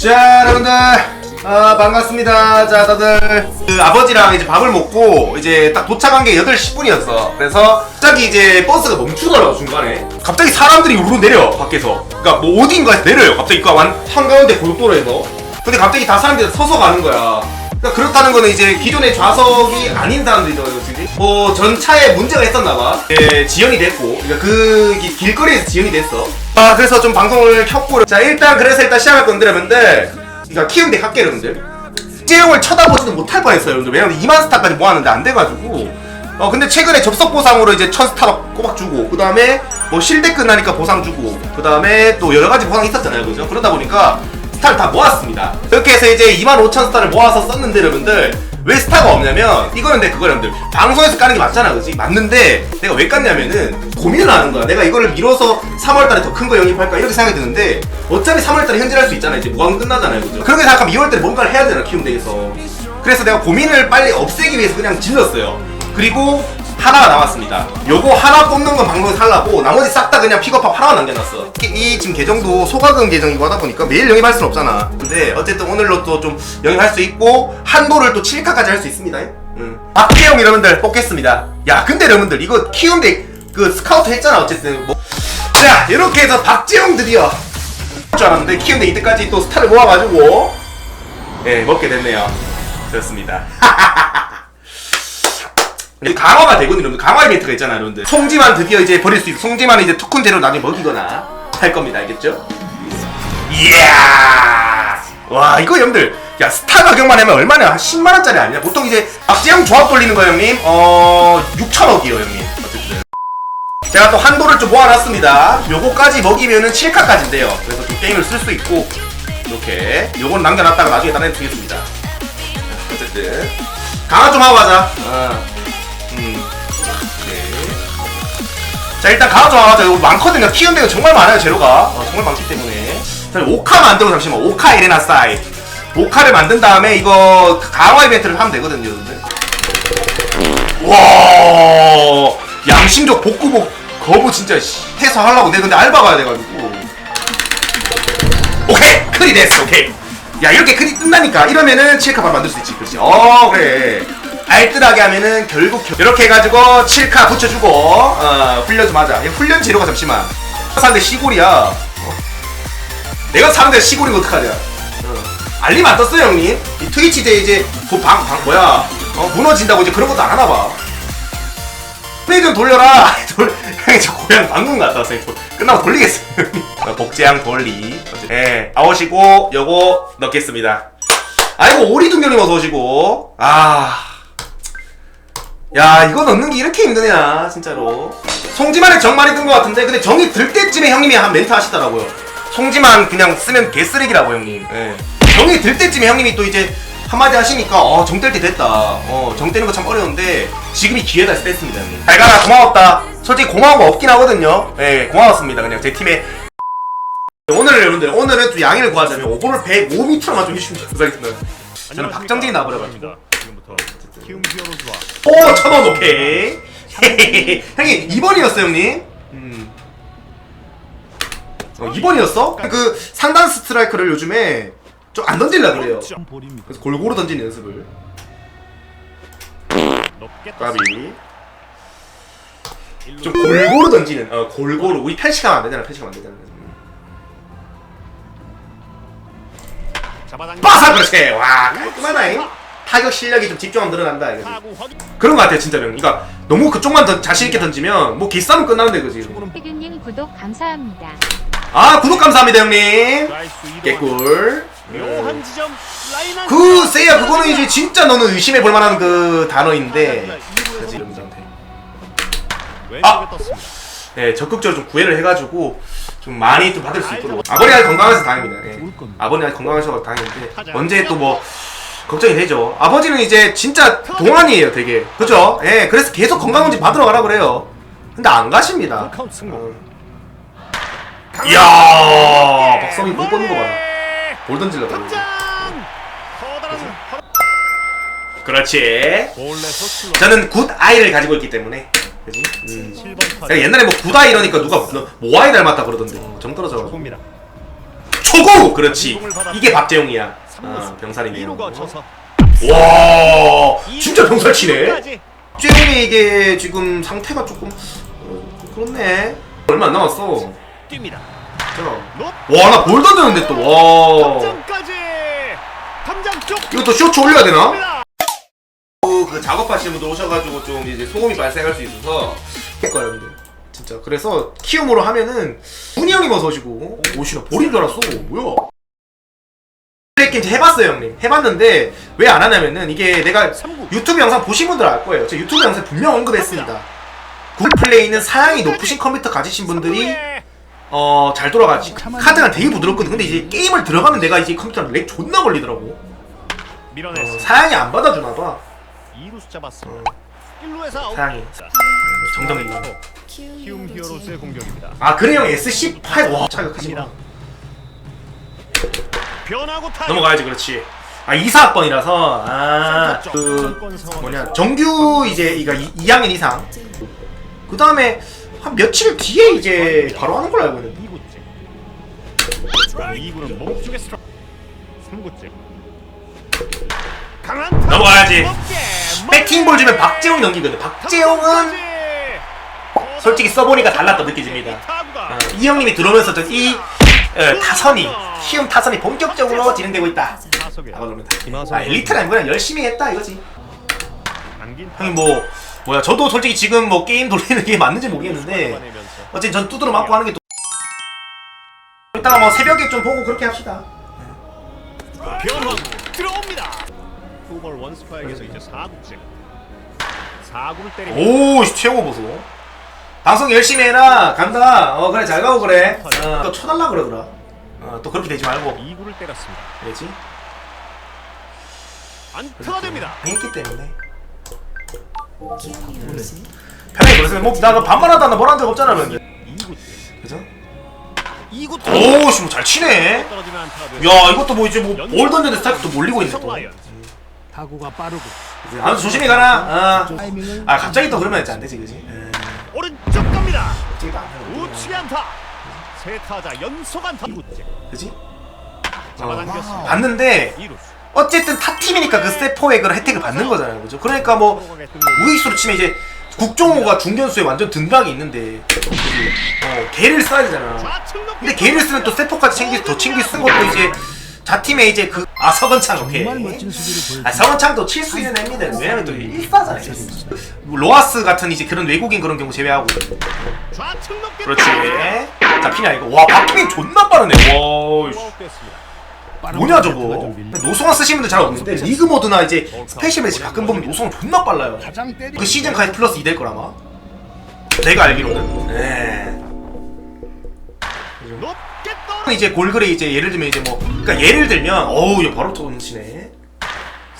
자 여러분들. 아 반갑습니다. 자 다들. 그 아버지랑 이제 밥을 먹고 이제 딱 도착한 게 8시 10분이었어. 그래서 갑자기 이제 버스가 멈추더라고 중간에. 갑자기 사람들이 우르르 내려 밖에서. 그니까 뭐 어딘가에서 내려요. 갑자기 그완 한가운데 고속도로에서. 근데 갑자기 다 사람들이 서서 가는 거야. 그러니까 그렇다는 거는 이제 기존의 좌석이 아닌 사람들이죠 지금 뭐 전차에 문제가 있었나봐. 예, 지연이 됐고. 그러니까 그 기- 길거리에서 지연이 됐어 아 그래서 좀 방송을 켰고. 자 일단 그래서 일단 시작할 건데 여러분들. 그러니까 키운데 할게 여러분들. 재형을 쳐다보지도 못할 뻔했어요 여러분들. 왜냐면 2만 스타까지 모았는데 안 돼가지고. 어 근데 최근에 접속 보상으로 이제 1000 스타 꼬박 주고 그 다음에 뭐 실대 끝나니까 보상 주고 그 다음에 또 여러 가지 보상이 있었잖아요 그죠? 그러다 보니까 스타를 다 모았습니다. 이렇게 해서 이제 25,000 스타를 모아서 썼는데 여러분들 왜 스타가 없냐면 이거는 내 그거 여러분들. 방송에서 까는 게 맞잖아 그지? 맞는데 내가 왜 깠냐면은 고민을 하는 거야. 내가 이거를 미뤄서 3월달에 더 큰 거 영입할까 이렇게 생각이 드는데 어차피 3월달에 현질할 수 있잖아. 이제 무한 끝나잖아요 그죠 그렇게 생각하면 2월달에 뭔가를 해야 되나 키움대에서. 그래서 내가 고민을 빨리 없애기 위해서 그냥 질렀어요. 그리고 하나가 남았습니다. 요거 하나 뽑는 건 방송에서 하려고 나머지 싹 다 그냥 픽업하고 하나만 남겨놨어. 이, 이 지금 계정도 소가금 계정이고 하다 보니까 매일 영입할 수는 없잖아. 근데 어쨌든 오늘로 또 좀 영입할 수 있고 한도를 또 7카까지 할 수 있습니다. 응. 박재영 여러분들 뽑겠습니다. 야 근데 여러분들 이거 키운데 그 스카우트 했잖아 어쨌든 뭐. 자 이렇게 해서 박재영 드디어 할줄 알았는데 키운데 이때까지 또 스타를 모아가지고 예 먹게 됐네요. 좋습니다. 근데 강화가 되거든요. 여러분들. 강화 이벤트가 있잖아요, 여러분들. 송지만 드디어 이제 버릴 수 있고, 송지만 이제 재료 나중에 먹이거나 할 겁니다, 알겠죠? 이야! 와, 이거 여러분들, 야, 스타 가격만 하면 얼마냐? 한 10만원짜리 아니야? 보통 이제 박재영 조합 돌리는 거, 형님, 어, 6천억이요, 형님. 어쨌든. 제가 또 한도를 좀 모아놨습니다. 요거까지 먹이면은 7카까지인데요. 그래서 좀 게임을 쓸 수 있고, 이렇게. 요건 남겨놨다가 나중에 딴애 드리겠습니다. 어쨌든. 강화 좀 하고 가자. 어. 자 일단 가자. 이거 많거든요. 키운 데가 정말 많아요 재료가. 어, 정말 많기 때문에. 자 오카 만들어 잠시만. 오카 이레나 사이. 오카를 만든 다음에 이거 강화 이벤트를 하면 되거든요. 여러분들. 와 양심적 복구복 거부 진짜 씨, 해서 하려고 내가 근데 알바 가야 돼가지고. 오케이 크리 됐어 오케이. 야 이렇게 크리 뜬다니까 이러면은 7카 바로 만들 수 있지 그렇지 어 그래 알뜰하게 하면은 결국 겨- 이렇게 해가지고 7카 붙여주고 어 훈련 좀 하자. 훈련 재료가 잠시만. 사는데 시골이야. 어. 내가 사는데 시골이면 어떡하냐. 어. 알림 안 떴어요 형님? 이 트위치 이제 이제 그 방 방 뭐야? 어 무너진다고 이제 그런 것도 안 하나 봐. 플레이 좀 돌려라. 돌 형이 저 고향 방금 갔다 왔어요. 끝나고 돌리겠어요 복제양 돌리. 예 아오시고 요거 넣겠습니다. 아이고 오리둥경님 어서 오시고. 아. 야 이거 넣는 게 이렇게 힘드냐 진짜로. 송지만의 정 많이 든것 같은데 근데 정이 들 때쯤에 형님이 한 멘트 하시더라고요. 송지만 그냥 쓰면 개쓰레기라고 형님. 예. 정이 들 때쯤에 형님이 또 이제 한마디 하시니까 어 정뗄 때 됐다. 어 정 떼는 거 참 어려운데 지금이 기회다 했습니다 형님. 잘 가라 고마웠다. 솔직히 고마운 거 없긴 하거든요. 예 고마웠습니다 그냥 제 팀에. 오늘 여러분들 오늘은 좀 양해를 구하자면 오버를 105m만 좀 해주시면 감사하겠습니다. 저는 박정진이 나버려가지고. 지금부터 키움 히어로즈와 오, 천원 오케이. 형님, 2번이었어, 형님. 음. 어, 2번이었어? 그 상단 스트라이커를 요즘에 좀 안 던질라 그래요. 점 볼입니다. 그래서 골고루 던지는 연습을. 높게 까비. 좀 골고루 던지는, 어, 골고루. 우리 편식하면 안 되잖아, 편식하면 안 되잖아. 잡아당겨 빠사 그렇지. 와, 깔끔하다잉. 타격 실력이 좀 집중하면 늘어난다, 이거지. 그런 것 같아요, 진짜로. 그러니까 너무 그쪽만 더 자신 있게 던지면 뭐 기싸움 끝나는데, 그지? 태균님 구독 감사합니다. 아, 구독 감사합니다, 형님. 개꿀. 안그 세야 그거는 이제 진짜 너는 의심해 볼 만한 그 단어인데 그래서 이런 분한테 왼쪽에 아! 떴습니다. 예 적극적으로 좀 구애를 해가지고 좀 많이 좀 받을 수 있도록 아버님 아직 건강해서 다행입니다 예. 아버님 아직 건강하셔서 다행인데 언제 또 뭐 걱정이 되죠. 아버지는 이제 진짜 동안이에요 되게. 그죠? 예 그래서 계속 건강검진 받으러 가라 그래요. 근데 안 가십니다. 이야 박성희 볼 뻗는 거 봐라. 볼 던질려고 그렇지. 저는 굿 아이를 가지고 있기 때문에. 그지? 음. 7번 타자 내가 옛날에 뭐 굿 아이 이러니까 누가 너 모아이 닮았다 그러던데. 정 떨어져. 초구! 그렇지. 이게 박재용이야 어, 병살이네요 2루 거쳐서. 와 진짜 병살 치네. 박재용이 이게 지금 상태가 조금 어, 그렇네. 얼마 안 남았어. 뜁니다. 와나 볼 던졌는데 또와. 감장까지. 감장 쪽. 이것도 쇼츠 올려야 되나? 니다. 그 작업하시는 분들 오셔가지고 좀 이제 소음이 발생할 수 있어서. 그러니까 여러분들. 진짜. 그래서 키움으로 하면은 훈이 형님 어서 오시고. 오시나 볼인 줄 알았어. 뭐야 플레이 게임 해봤어요 형님. 해봤는데 왜 안 하냐면은 이게 내가. 유튜브 영상 보신 분들 알 거예요. 제가 유튜브 영상 분명 언급했습니다. 구글 플레이는 사양이 높으신 컴퓨터 가지신 분들이 어 잘 돌아가지. 카드가 되게 부드럽거든. 근데 이제 게임을 들어가면 내가 이제 컴퓨터랑 렉 존나 걸리더라고. 어. 사양이 안 받아주나 봐. 2루수 잡았습니다. 1루에서 아웃. 사양이. 정답입니다 키움 히어로즈의 공격입니다. 아 그래 형. S18 와 차이가 크지만. 넘어가야지 그렇지 아 2사학번이라서 아 그 뭐냐 정규 이제 이가 2학년 이상 그 다음에 한 며칠 뒤에 이제 바로 하는 걸로 알고 있는데 2구째. 2구는 몸쪽에 스트라. 3구째. 강한 타. 넘어가야지. 배팅볼 주면 박재홍이 넘기거든 박재홍은 타구까지. 솔직히 써보니까 달랐다 느껴집니다 이 어, 이 형님이 들어오면서 좀이 어, 타선이 키움 타선이 본격적으로 진행되고 있다. 라고 김하성 아 엘리트는 그냥 열심히 했다 이거지. 형님 뭐 뭐야 저도 솔직히 지금 뭐 게임 돌리는 게 맞는지 모르겠는데 어쨌든 전 두드러 맞고 하는 게 또... 이따가 뭐 새벽에 좀 보고 그렇게 합시다. 변화구 들어옵니다. 투볼 원스파에게서 이제 4구째. 4구를 때리고 오 씨, 최영호 보소 방송 열심히 해라 간다 어 그래 잘 가고 그래 어, 또 쳐달라 그러더라 어, 또 그렇게 되지 말고 2구를 때렸습니다. 그랬지 안타가 됩니다. 했기 때문에 편하게 그랬으면 뭐나 반말하다 나 뭐라 한적 없잖아 그런데 2구째. 그죠? 2구 오씨 뭐잘 치네 떨어지는 안타가 됩니다. 야 이것도 뭐 이제 뭐볼 던졌는데 스타트 또 몰리고 있네 또 성라이언. 타구가 빠르고 아무튼 조심히 가라 어. 아 갑자기 또 그러면 안 되지 그지? 에, 거지. 우측에 안타. 세 타자 연속 안타. 2구째. 그지? 잡아당겼습니다. 봤는데 2루수. 어쨌든 타 팀이니까 그 그런 혜택을 받는 거잖아요 그죠? 그러니까 뭐 우익수로 치면 이제 국종호가 중견수에 완전 등락이 있는데 어 걔를 써야 되잖아 좌측 높게 근데 걔를 쓰면 또 세포까지 챙기 더 챙기 쓴 것도 이제 자팀의 이제 그 아 서건창 오케이. 정말 멋진 수비를 아. 서건창도 칠 수 있는 애입니다 왜냐면 또 일사잖아요. 로아스 같은 이제 그런 외국인 그런 경우 제외하고. 좌측 높게 그렇지. 잡히냐 이거. 와 박빙 존나 빠르네. 와 씨. 뭐냐 저거. 쓰시는 분들 잘 없는데 리그 모드나 이제 스페셜 매치 가끔 보면 노송환 존나 빨라요. 가장 때리 그 시즌까지 플러스 2될걸 아마. 내가 알기로는. 네. 이제 골글에 이제 예를 들면 이제 뭐 그러니까 예를 들면 어우 얘 바로 터치네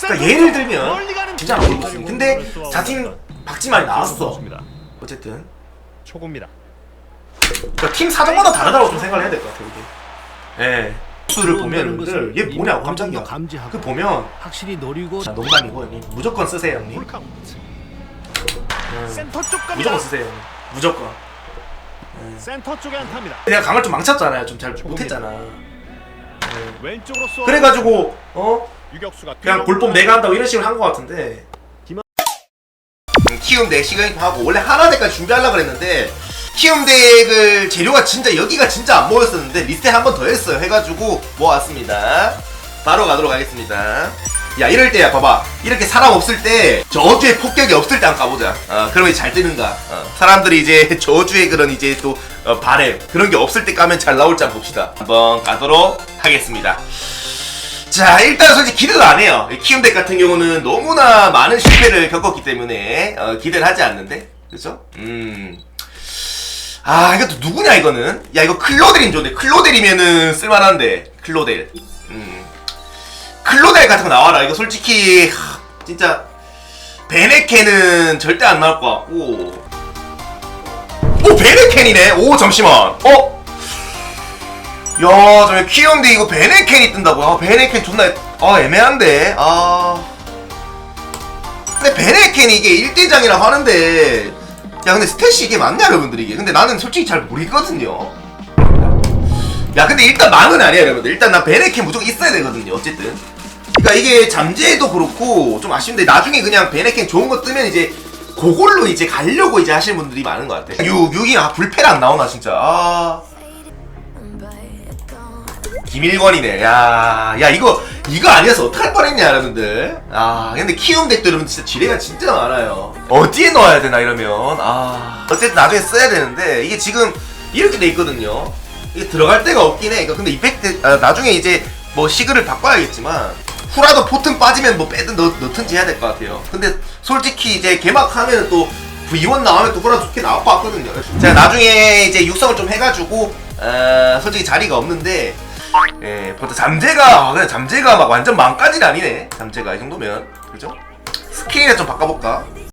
그러니까 예를 들면 진짜 안 모르겠어 근데 자팀 박지만이 나왔어. 어쨌든. 초구입니다. 그러니까 팀 사정마다 다르다고 좀 생각을 해야 될 것 같아요 이게. 예. 수를 보면 여러분들 얘 뭐냐 깜짝이야. 그 보면 확실히 노리고 자, 농담이고 형님. 무조건 쓰세요 형님. 음. 무조건 쓰세요 형님. 무조건 센터 쪽에 안타입니다. 내가 강을 좀 망쳤잖아요. 좀 잘 못했잖아. 왼쪽으로 쏘. 그래가지고 어? 유격수가 그냥 골법 내가 한다고 이런 식으로 한 것 같은데. 키움 덱 시간 하고 원래 하나 덱까지 준비하려고 그랬는데 키움 덱을 재료가 진짜 여기가 진짜 안 모였었는데 리스트 한번 더 했어요. 해가지고 모았습니다. 바로 가도록 하겠습니다 야 이럴 때야 봐봐. 이렇게 사람 없을 때 저주의 폭격이 없을 때 한번 가보자. 어, 그러면 잘 뜨는가? 어, 사람들이 이제 저주의 그런 이제 또 어, 바램 그런 게 없을 때 까면 잘 나올지 한번 봅시다. 한번 가도록 하겠습니다. 자 일단 솔직히 기대도 안 해요. 이 키움덱 같은 경우는 너무나 많은 실패를 겪었기 때문에 어, 기대를 하지 않는데 그죠? 음. 아 이것도 누구냐 이거는? 야 이거 클로델인 좋네 클로델이면은 쓸만한데 클로델. 음. 클로델 같은 거 나와라 이거 솔직히 하, 진짜 베네켄은 절대 안 나올 것 같고 오 베네켄이네 오 잠시만 어? 야, 저 키움데 이거 베네켄이 뜬다고요? 아, 베네켄 존나 아 애매한데. 아. 근데 베네켄이 이게 1대장이라고 하는데 야, 근데 스탯이 이게 맞냐 여러분들 이게. 근데 나는 솔직히 잘 모르겠거든요. 야 근데 일단 망은 아니야 여러분들 일단 나 베네켄 무조건 있어야 되거든요 어쨌든 그러니까 이게 잠재도 그렇고 좀 아쉬운데 나중에 그냥 베네켄 좋은 거 뜨면 이제 그걸로 이제 가려고 이제 하시는 분들이 많은 것 같아. 6, 6이 아 불패랑 나오나 진짜. 아. 김일권이네. 야, 야 이거 이거 아니어서 어떡할 뻔했냐 여러분들. 아 근데 키움 덱도 여러분 진짜 지뢰가 진짜 많아요. 어디에 넣어야 되나 이러면. 아. 어쨌든 나중에 써야 되는데 이게 지금 이렇게 돼 있거든요. 이게 들어갈 데가 없긴 해. 그러니까 근데 이펙트 아, 나중에 이제 뭐 시그를 바꿔야겠지만 후라도 포튼 빠지면 뭐 빼든 넣, 넣든지 해야 될 것 같아요 근데 솔직히 이제 개막하면 또 V1 나오면 또 후라 좋게 나올 것 같거든요 제가 나중에 이제 육성을 좀 해가지고 어, 솔직히 자리가 없는데 예, 벌써 잠재가, 아, 그냥 잠재가 막 완전 망까지는 아니네. 잠재가 이 정도면. 그죠? 스킬이나 좀 바꿔볼까?